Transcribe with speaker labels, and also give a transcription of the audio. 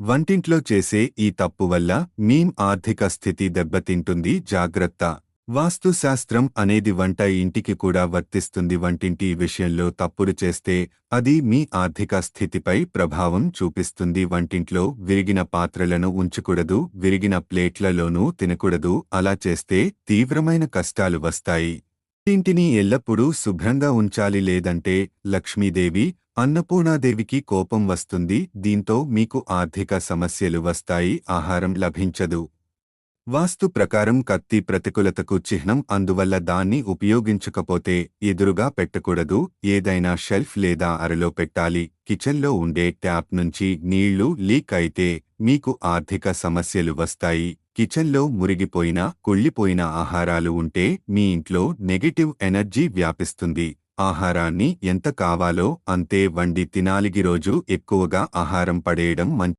Speaker 1: వంటింట్లో చేసే ఈ తప్పు వల్ల మీం ఆర్థిక స్థితి దెబ్బతింటుంది. జాగ్రత్త. వాస్తుశాస్త్రం అనేది వంట ఇంటికి కూడా వర్తిస్తుంది. వంటింటి విషయంలో తప్పులు చేస్తే అది మీ ఆర్థిక స్థితిపై ప్రభావం చూపిస్తుంది. వంటింట్లో విరిగిన పాత్రలను ఉంచకూడదు. విరిగిన ప్లేట్లలోనూ తినకూడదు. అలా చేస్తే తీవ్రమైన కష్టాలు వస్తాయి. ఇంటిని ఎల్లప్పుడూ శుభ్రంగా ఉంచాలి లేదంటే లక్ష్మీదేవి అన్నపూర్ణాదేవికి కోపం వస్తుంది దీంతో మీకు ఆర్థిక సమస్యలు వస్తాయి ఆహారం లభించదు. వాస్తు ప్రకారం కత్తి ప్రతికూలతకు చిహ్నం అందువల్ల దాన్ని ఉపయోగించకపోతే ఎదురుగా పెట్టకూడదు ఏదైనా షెల్ఫ్ లేదా అరలో పెట్టాలి కిచెన్లో ఉండే ట్యాప్ నుంచి నీళ్ళు లీక్ అయితే మీకు ఆర్థిక సమస్యలు వస్తాయి. కిచెన్లో మురిగిపోయిన కుళ్ళిపోయిన ఆహారాలు ఉంటే మీ ఇంట్లో నెగటివ్ ఎనర్జీ వ్యాపిస్తుంది. ఆహారాన్ని ఎంత కావాలో అంతే వండి తినాలిగిరోజు ఎక్కువగా ఆహారం పడేయడం మంచి